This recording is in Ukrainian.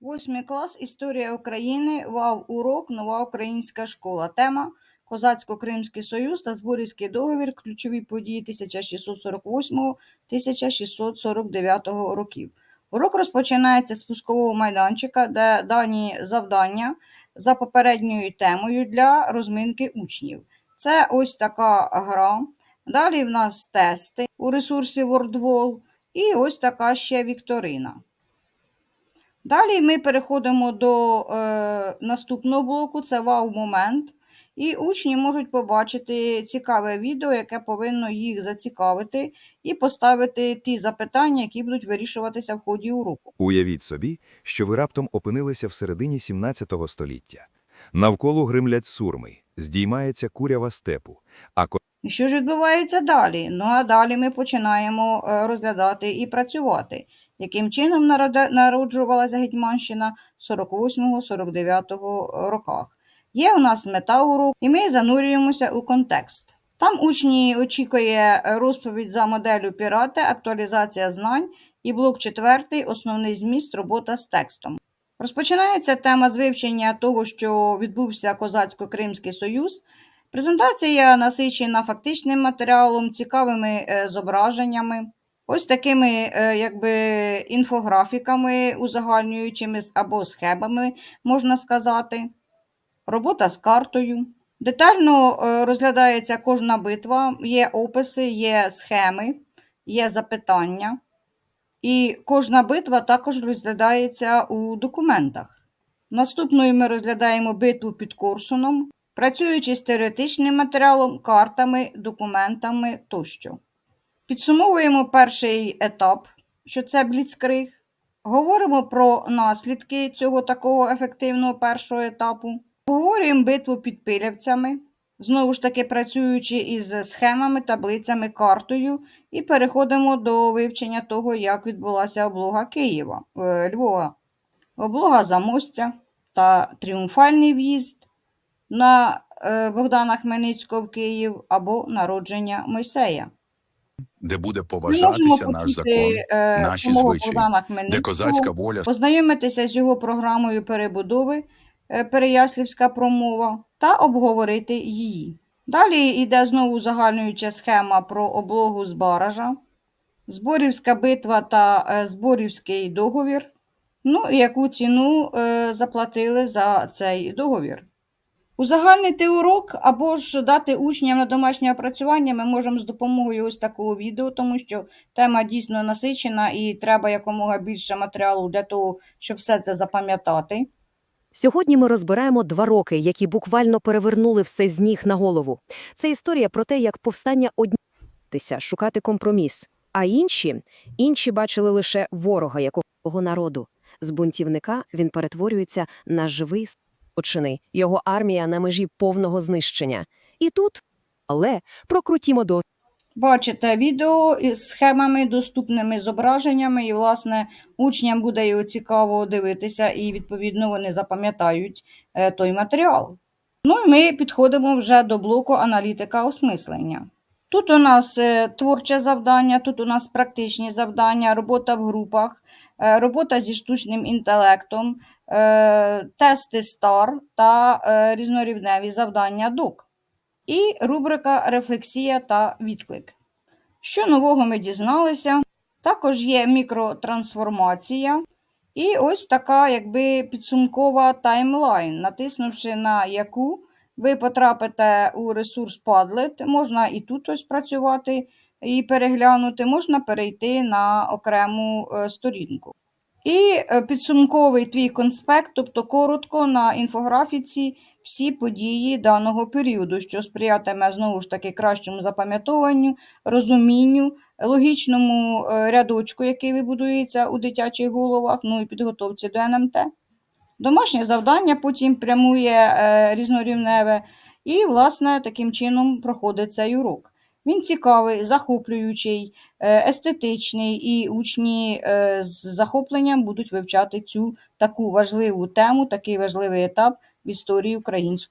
Восьмий клас Історія України. Вав урок. Нова українська школа. Тема Козацько-Кримський Союз та Зборівський договір. Ключові події 1648-1649 років. Урок розпочинається з пускового майданчика, де дані завдання за попередньою темою для розминки учнів. Це ось така гра. Далі в нас тести у ресурсі WordWall. І ось така ще вікторина. Далі ми переходимо до е, наступного блоку, це вау-момент. І учні можуть побачити цікаве відео, яке повинно їх зацікавити, і поставити ті запитання, які будуть вирішуватися в ході уроку. Уявіть собі, що ви раптом опинилися всередині 17 століття. Навколо гримлять сурми, здіймається курява степу, а І що ж відбувається далі? Ну а далі ми починаємо е, розглядати і працювати. Яким чином народжувалася Гетьманщина 48-49 роках? Є у нас мета уроку, і ми занурюємося у контекст. Там учні очікує розповідь за моделлю пірати, актуалізація знань і блок четвертий основний зміст робота з текстом. Розпочинається тема з вивчення того, що відбувся Козацько-Кримський Союз. Презентація насичена фактичним матеріалом, цікавими е, зображеннями, ось такими е, якби інфографіками узагальнюючими або схемами, можна сказати. Робота з картою. Детально е, розглядається кожна битва, є описи, є схеми, є запитання. І кожна битва також розглядається у документах. Наступною ми розглядаємо битву під Корсуном, працюючи з теоретичним матеріалом, картами, документами тощо. Підсумовуємо перший етап, що це бліцкриг. Говоримо про наслідки цього такого ефективного першого етапу. Обговорюємо битву під пилявцями, знову ж таки працюючи із схемами, таблицями, картою, і переходимо до вивчення того, як відбулася облога Києва, е, Львова, облога Замостя та тріумфальний в'їзд на е, Богдана Хмельницького в Київ або народження Мойсея. Де буде поважатися наш почути закон, е, наші звичаї, де козацька воля познайомитися з його програмою перебудови е, Переяслівська промова та обговорити її. Далі йде знову загальнуюча схема про облогу з баража, Зборівська битва та е, Зборівський договір. Ну і яку ціну е, заплатили за цей договір. Узагальнити урок або ж дати учням на домашнє опрацювання ми можемо з допомогою ось такого відео, тому що тема дійсно насичена і треба якомога більше матеріалу для того, щоб все це запам'ятати. Сьогодні ми розбираємо два роки, які буквально перевернули все з ніг на голову. Це історія про те, як повстання однітися, шукати компроміс. А інші, інші бачили лише ворога якого народу. З бунтівника він перетворюється на живий спочини, його армія на межі повного знищення. І тут, але прокрутімо до Бачите відео із схемами, доступними зображеннями, і, власне, учням буде його цікаво дивитися, і, відповідно, вони запам'ятають е, той матеріал. Ну і ми підходимо вже до блоку аналітика осмислення. Тут у нас е, творче завдання, тут у нас практичні завдання, робота в групах, е, робота зі штучним інтелектом, тести STAR та е, різнорівневі завдання DOC. І рубрика Рефлексія та відклик. Що нового ми дізналися? Також є мікротрансформація. І ось така якби підсумкова таймлайн, натиснувши на яку ви потрапите у ресурс Padlet, можна і тут ось працювати і переглянути, можна перейти на окрему е, сторінку. І е, підсумковий твій конспект, тобто коротко на інфографіці всі події даного періоду, що сприятиме знову ж таки кращому запам'ятовуванню, розумінню, логічному е, рядочку, який вибудується у дитячих головах, ну і підготовці до НМТ. Домашнє завдання потім прямує е, різнорівневе, і, власне, таким чином проходить цей урок. Він цікавий, захоплюючий, е, естетичний, і учні е, з захопленням будуть вивчати цю таку важливу тему, такий важливий етап в історії української.